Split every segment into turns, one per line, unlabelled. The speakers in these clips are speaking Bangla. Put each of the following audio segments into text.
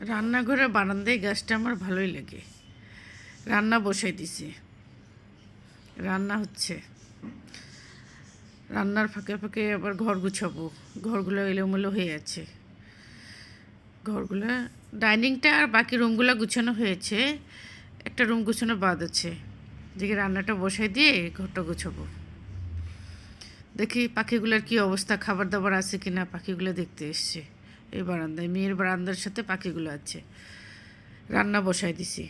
রান্নাঘরে বারান্দায় গাছটা আমার ভালোই লাগে। রান্না বসাই দিছি। রান্না হচ্ছে। রান্নার ফাঁকে ফাঁকে আবার ঘর গুছাবো। ঘরগুলো এলোমেলো হয়ে আছে। ঘরগুলো, ডাইনিংটা আর বাকি রুমগুলো গুছানো হয়েছে। একটা রুম গুছানো বাদ আছে। দেখি রান্নাটা বসাই দিয়ে ঘরটা গুছাবো। দেখি পাখিগুলোর কি অবস্থা, খাবার দাবার আছে কিনা পাখিগুলো দেখতে এসছে। এই বারান্দায়, মেয়ের বারান্দার সাথে পাখিগুলো আছে। রান্না বসাই দিছি।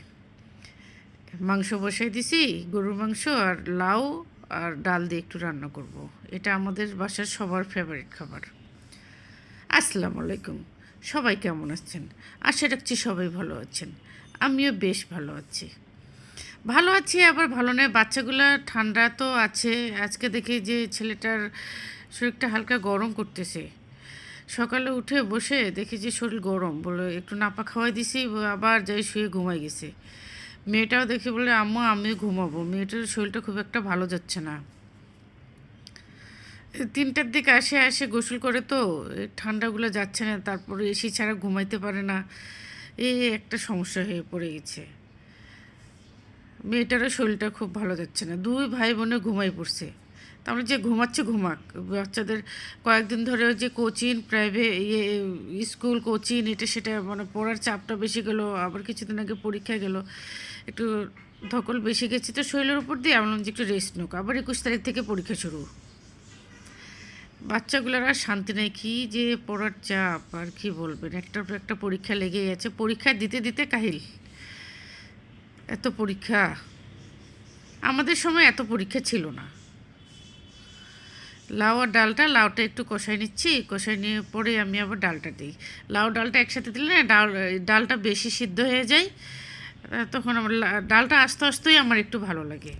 মাংস বসাই দিছি, গরুর মাংস আর লাউ আর ডাল দিয়ে একটু রান্না করব। এটা আমাদের বাসার সবার ফেভারিট খাবার। আসসালামু আলাইকুম। সবাই কেমন আছেন? আশা রাখছি সবাই ভালো আছেন। আমিও বেশ ভালো আছি। ভালো আছি, আবার ভালো নয়। বাচ্চাগুলো ঠান্ডা তো আছে। আজকে দেখি যে ছেলেটার শরীরটা হালকা গরম করতেছে। সকালে উঠে বসে দেখি যে শরীর গরম বলে একটু নাপা খাওয়াই দিছি আবার যাই শুয়ে ঘুমাই গেছে। মেয়েটাও দেখি বলে, আম্মু, আমিও ঘুমাবো। মেয়েটার শরীরটা খুব একটা ভালো যাচ্ছে না। তিনটার দিকে আসে আসে গোসল করে তো ঠান্ডাগুলো যাচ্ছে না, তারপরে এসি ছাড়া ঘুমাইতে পারে না। এই একটা সমস্যা হয়ে পড়ে গেছে। মেয়েটারও শরীরটা খুব ভালো যাচ্ছে না। দুই ভাই বোনে ঘুমাই পড়ছে। তারপরে যে ঘুমাচ্ছে, ঘুমাক। বাচ্চাদের কয়েকদিন ধরে যে কোচিং প্রাইভেট ইয়ে স্কুল কোচিং এটা সেটা মানে পড়ার চাপটা বেশি গেলো, আবার কিছুদিন আগে পরীক্ষা গেল, একটু ধকল বেশি গেছে। তো শরীরের উপর দিয়ে আমি যে একটু রেস্ট নোক আবার একুশ তারিখ থেকে পরীক্ষা শুরু। বাচ্চাগুলোর আর শান্তি নেই, কি যে পড়ার চাপ, আর কি বলবেন? একটার পর একটা পরীক্ষা লেগেই আছে। পরীক্ষা দিতে দিতে কাহিল। এত পরীক্ষা। আমাদের সময় এত পরীক্ষা ছিল না। লাউ আর ডালটা লাউটা একটু কষাই নিচ্ছি কষাই নিয়ে পরে আমি আবার ডালটা দিই। লাউ ডালটা একসাথে দিলে না ডাল, ডালটা বেশি সিদ্ধ হয়ে যায়, তখন আমার ডালটা আস্তে আস্তেই আমার একটু ভালো লাগে।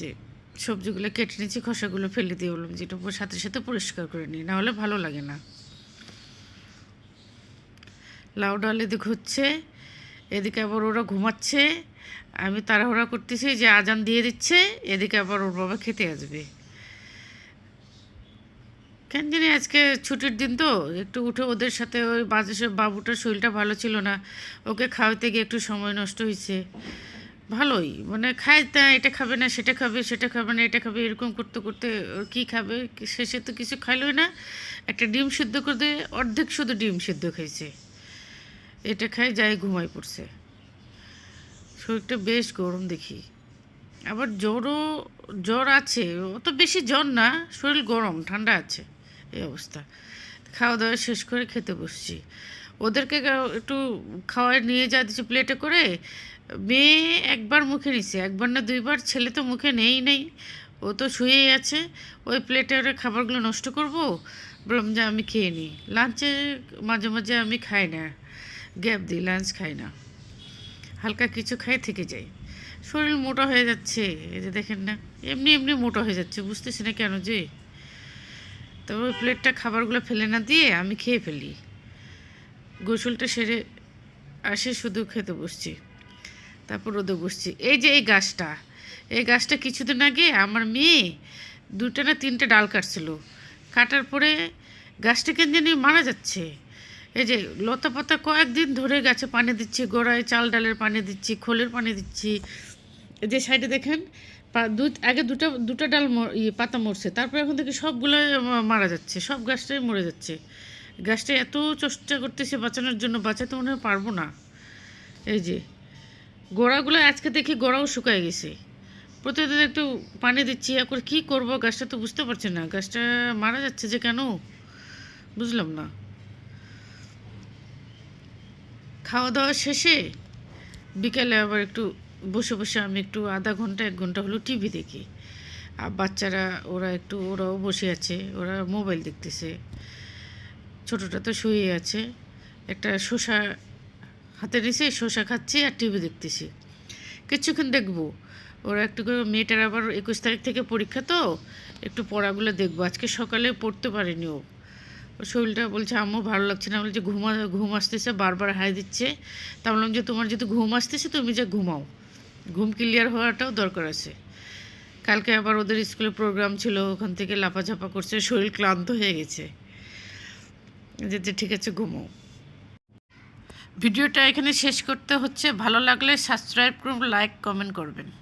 যে সবজিগুলো কেটে নিচ্ছি, খসাগুলো ফেলে দিয়ে বললাম যেটা সাথে সাথে পরিষ্কার করে নিই নাহলে ভালো লাগে না। লাউ ডাল এদিকে হচ্ছে, এদিকে আবার ওরা ঘুমাচ্ছে আমি তাড়াহুড়া করতেছি যে আজান দিয়ে দিচ্ছে, এদিকে আবার ওর বাবা খেতে আসবে। কেন জানি আজকে ছুটির দিন তো, একটু উঠে ওদের সাথে ওই বাজে বাবুটার শরীরটা ভালো ছিল না, ওকে খাওয়াতে গিয়ে একটু সময় নষ্ট হয়েছে। ভালোই মানে খায় তা, এটা খাবে না, সেটা খাবে সেটা খাবে না, এটা খাবে, এরকম করতে করতে কী খাবে শেষে তো কিছু খাইলই না। একটা ডিম সিদ্ধ করতে অর্ধেক শুধু ডিম সিদ্ধ খাইছে। এটা খাই যাই ঘুমাই পড়ছে। শরীরটা বেশ গরম দেখি। আবার জ্বরও, জ্বর আছে, অত বেশি জ্বর না, শরীর গরম, ঠান্ডা আছে, এই অবস্থা। খাওয়া দাওয়া শেষ করে খেতে বসছি। ওদেরকে একটু খাওয়াই নিয়ে যা দিচ্ছি প্লেটে করে। মেয়ে একবার মুখে নিছে, একবার না দুইবার, ছেলে তো মুখে নেই নেই। ও তো শুয়েই আছে, ওই প্লেটে ওরা খাবারগুলো নষ্ট করব। বললাম, যে, আমি খেয়ে নিই। লাঞ্চে মাঝে মাঝে আমি খাই না, গ্যাপ দিই, লাঞ্চ খাই না। হালকা কিছু খাই থেকে যাই শরীর মোটা হয়ে যাচ্ছে, এই যে দেখেন না, এমনি এমনি মোটা হয়ে যাচ্ছে, বুঝতেছি না কেন যে। তবে ওই প্লেটটা খাবারগুলো ফেলে না দিয়ে আমি খেয়ে ফেলি। গোসলটা সেরে আসে, শুধু খেতে বসছি। তারপর রোদে বসছি। এই যে এই গাছটা এই গাছটা কিছুদিন আগে আমার মেয়ে দুটো না তিনটে ডাল কাটছিল। কাটার পরে গাছটা কেন জানি মারা যাচ্ছে। এই যে লতা পাতা কয়েকদিন ধরে গাছে পানি দিচ্ছি, গোড়ায় চাল ডালের পানি দিচ্ছি, খোলের পানি দিচ্ছি। এই যে সাইডে দেখেন দু- আগে দুটো দুটো ডাল পাতা মরছে, তারপর এখন থেকে সবগুলো মারা যাচ্ছে, সব গাছটাই মরে যাচ্ছে। গাছটা এত চেষ্টা করতেছে বাঁচানোর জন্য, বাঁচাতে মনে হয় পারব না। এই যে, গোড়াগুলো আজকে দেখি গোড়াও শুকায় গেছে। প্রতিদিন একটু পানি দিচ্ছি এখন কী করব, গাছটা তো বুঝতে পারছি না, গাছটা মারা যাচ্ছে যে কেন? বুঝলাম না। খাওয়া দাওয়া শেষে বিকেলে আবার একটু বসে বসে আমি একটু আধা ঘণ্টা, এক ঘণ্টা হলো টিভি দেখি। আর বাচ্চারা, ওরা একটু, ওরাও বসে আছে, ওরা মোবাইল দেখতেছে। ছোটোটা তো শুয়ে আছে। একটা শসা হাতে নিয়েছে শসা খাচ্ছি আর টিভি দেখতেছি। কিছুক্ষণ দেখব। ওরা একটু করে, মেয়েটার আবার একুশ তারিখ থেকে পরীক্ষা তো, একটু পড়াগুলো দেখব। আজকে সকালে পড়তে পারেনি ও। ওর শরীরটা বলছে, আম্মু, ভালো লাগছে না। বলছে, ঘুমা ঘুম আসতেছে, বারবার হাই দিচ্ছে। তা বললাম যে, তোমার যদি ঘুম আসতেছে, তুমি যে ঘুমাও। ঘুম ক্লিয়ার হওয়াটাও দরকার আছে। কালকে আবার ওদের স্কুলে প্রোগ্রাম ছিল, ওখান থেকে লাফাঝাপা করছে, শরীর ক্লান্ত হয়ে গেছে। যে, ঠিক আছে, ঘুমাও। ভিডিওটা এখানে শেষ করতে হচ্ছে। ভালো লাগলে সাবস্ক্রাইব করুন, লাইক, কমেন্ট করবেন।